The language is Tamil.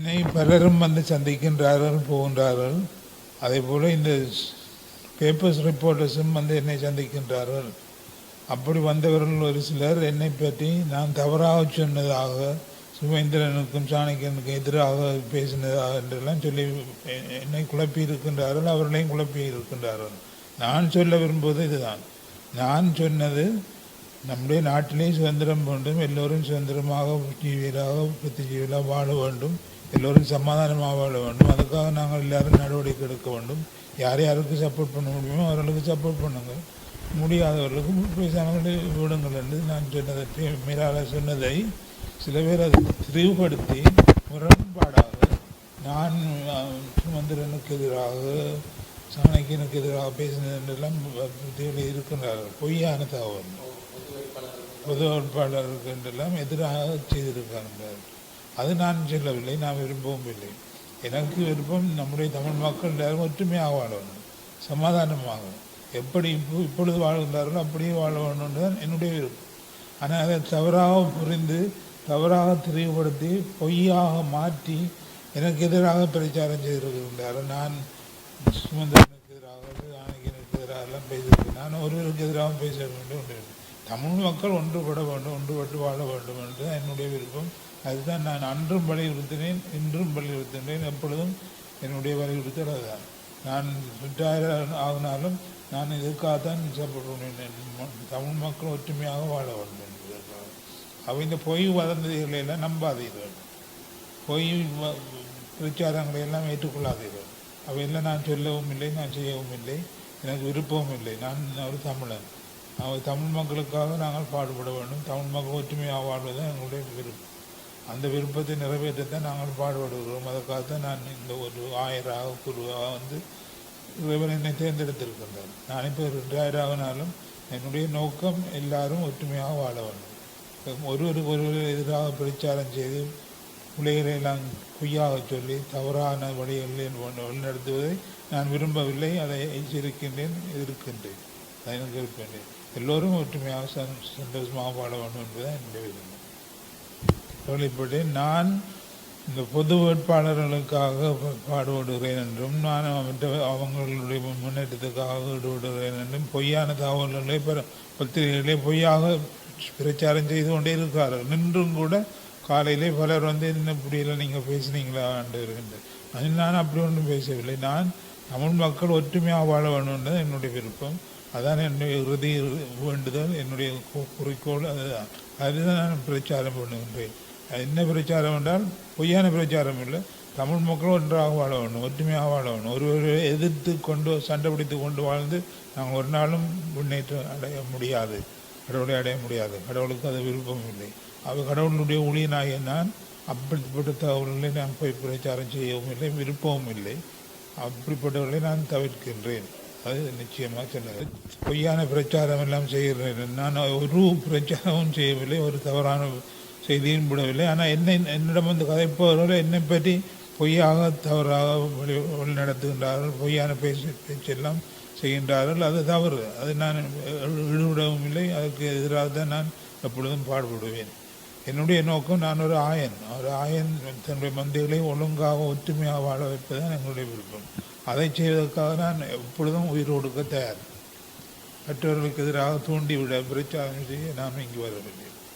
என்னை பலரும் வந்து சந்திக்கின்றார்கள் போகின்றார்கள். அதே போல் இந்த பேப்பர்ஸ் ரிப்போர்ட்டர்ஸும் வந்து என்னை சந்திக்கின்றார்கள். அப்படி வந்தவர்கள் ஒரு சிலர் என்னை பற்றி நான் தவறாக சொன்னதாக சுமேந்திரனுக்கும் சாணக்கியனுக்கும் எதிராக பேசினதாக என்றெல்லாம் சொல்லி என்னை குழப்பி இருக்கின்றார்கள் அவர்களையும் குழப்பி இருக்கின்றார்கள் நான் சொல்ல விரும்புவது இதுதான். நான் சொன்னது நம்முடைய நாட்டிலே சுதந்திரம் வேண்டும் எல்லோரும் சுதந்திரமாக ஜீவியராக புத்திஜீவியலாக வாழ வேண்டும். எல்லோரும் சமாதானமாக வாழ வேண்டும். அதுக்காக நாங்கள் எல்லாரும் நடவடிக்கை எடுக்க வேண்டும். யார் யாருக்கு சப்போர்ட் பண்ண முடியுமோ அவர்களுக்கு சப்போர்ட் பண்ணுங்கள். முடியாதவர்களுக்கு பேசாமல் விடுங்கள் என்று நான் சொன்னதை மீறால சொன்னதை சில பேர் அதை தெளிவுபடுத்தி முரண்பாடாக நான் சுமந்திரனுக்கு எதிராக சாணக்கியனுக்கு எதிராக பேசினது என்றெல்லாம் இருக்கின்றார்கள். பொய்யான தகவல். பொது வேட்பாளருக்கு என்றெல்லாம் எதிராக செய்திருக்கிறார்கள். அது நான் சொல்லவில்லை நான் விரும்பவும் இல்லை. எனக்கு விருப்பம் நம்முடைய தமிழ் மக்கள் எல்லாரும் ஒற்றுமையாக வாழ வேண்டும் சமாதானமாக எப்படி இப்போ இப்பொழுது வாழ்கின்றார்களோ அப்படியே வாழ வேண்டும் தான் என்னுடைய விருப்பம். ஆனால் அதை தவறாக புரிந்து தவறாக தெளிவுபடுத்தி பொய்யாக மாற்றி எனக்கு எதிராக பிரச்சாரம் செய்திருக்கின்றார்கள் நான் சுமந்திரனுக்கு எதிராக ஆணையனுக்கு எதிராக எல்லாம் பேசியிருக்கேன் நான் ஒருவருக்கு எதிராக பேச வேண்டும் தமிழ் மக்கள் ஒன்றுபட வேண்டும் ஒன்றுபட்டு வாழ வேண்டும் என்று தான் என்னுடைய விருப்பம். அதுதான் நான் அன்றும் வலியுறுத்தினேன் இன்றும் வலியுறுத்தினேன் எப்பொழுதும் என்னுடைய வலியுறுத்தல் அதுதான் நான் ரிட்டையர் ஆகினாலும் நான் இதுக்காகத்தான் சப்போர்ட் தமிழ் மக்கள் ஒற்றுமையாக வாழ வேண்டும் என்பதற்காக அவை இந்த பொய் வதந்திகளை எல்லாம் நம்பாதீர்கள். பொய் பிரச்சாரங்களை எல்லாம் ஏற்றுக்கொள்ளாதீர்கள். அவையெல்லாம் நான் சொல்லவும் இல்லை நான் செய்யவும் இல்லை எனக்கு விருப்பமும் இல்லை. நான் ஒரு தமிழன். அவை தமிழ் மக்களுக்காக நாங்கள் பாடுபட வேண்டும். தமிழ் மக்கள் ஒற்றுமையாக வாழ்வதுதான் எங்களுடைய விருப்பம். அந்த விருப்பத்தை நிறைவேற்றத்தான் நாங்கள் பாடுபடுகிறோம். அதற்காகத்தான் நான் இந்த ஒரு ஆயராக குருவாக வந்து இறைவன் என்னை தேர்ந்தெடுத்திருக்கின்றார். நான் இப்போ ரிட்டையர் என்னுடைய நோக்கம் எல்லாரும் ஒற்றுமையாக வாழ வேண்டும். ஒருவருக்கு ஒருவர் எதிராக பிரச்சாரம் செய்து பிள்ளைகளை எல்லாம் பொய்யாக சொல்லி தவறான வழிகளில் வழிநடத்துவதை நான் விரும்பவில்லை. அதை எச்சரிக்கின்றேன் எதிர்க்கின்றேன். அதை எனக்கு கேட்கின்றேன். எல்லோரும் ஒற்றுமையாக சந்தோஷமாக வாழ வேண்டும் என்பதுதான் என்னுடைய விரும்பம் கவலைப்பட்டு நான் இந்த பொது வேட்பாளர்களுக்காக பாடுபடுகிறேன் என்றும் நான் அவற்றை அவங்களுடைய முன்னேற்றத்துக்காக ஈடுபடுகிறேன் என்றும் பொய்யான தகவல்களை பெற பத்திரிகைகளே பொய்யாக பிரச்சாரம் செய்து கொண்டே இருக்கார்கள் நின்றும் கூட காலையிலே பலர் வந்து என்ன இப்படியில நீங்கள் பேசுனீங்களா? என்று இருக்கின்ற நான் அப்படி ஒன்றும் பேசவில்லை. நான் தமிழ் மக்கள் ஒற்றுமையாக வாழ வேணும்ன்றது என்னுடைய விருப்பம். அதான் என்னுடைய இறுதி வேண்டுதல் என்னுடைய குறிக்கோள். அதுதான் அதுதான் நான் பிரச்சாரம் பண்ணுகின்றேன். என்ன பிரச்சாரம் என்றால் பொய்யான பிரச்சாரம் இல்லை. தமிழ் மக்களும் ஒன்றாக வாழ வேண்டும் ஒற்றுமையாக வாழ வேண்டும். ஒருவரை எதிர்த்து கொண்டு சண்டை பிடித்து கொண்டு வாழ்ந்து நாங்கள் ஒரு நாளும் முன்னேற்றம் அடைய முடியாது கடவுளை அடைய முடியாது. கடவுளுக்கு அது விருப்பம் இல்லை. அவர் கடவுளுடைய ஊழியனாகிய நான் அப்படிப்பட்ட தகவல்களை நான் போய் பிரச்சாரம் செய்யவும் இல்லை விருப்பமும் இல்லை. அப்படிப்பட்டவர்களை நான் தவிர்க்கின்றேன். அது நிச்சயமாக சொன்னது பொய்யான பிரச்சாரம் எல்லாம் செய்கிறேன். நான் ஒரு பிரச்சாரமும் செய்யவில்லை ஒரு தவறான செய்தியும் விடவில்லை. ஆனால் என்னை என்னிடம் வந்து கதைப்பவர்கள் என்னை பற்றி பொய்யாக தவறாக வழி வழி நடத்துகின்றார்கள். பொய்யான பேச்சு பேச்செல்லாம் செய்கின்றார்கள். அது தவறு. அது நான் ஈடுபடவும் இல்லை. அதுக்கு எதிராக தான் நான் எப்பொழுதும் பாடுபடுவேன். என்னுடைய நோக்கம் நான் ஒரு ஆயன். ஒரு ஆயன் தன்னுடைய மந்திகளை ஒழுங்காக ஒற்றுமையாக வாழ வைப்பதுதான் எங்களுடைய விருப்பம். அதை செய்வதற்காக நான் எப்பொழுதும் உயிர் கொடுக்க தயார். மற்றவர்களுக்கு எதிராக தூண்டிவிட பிரச்சாரம் செய்ய நாம் இங்கு வரவில்லை.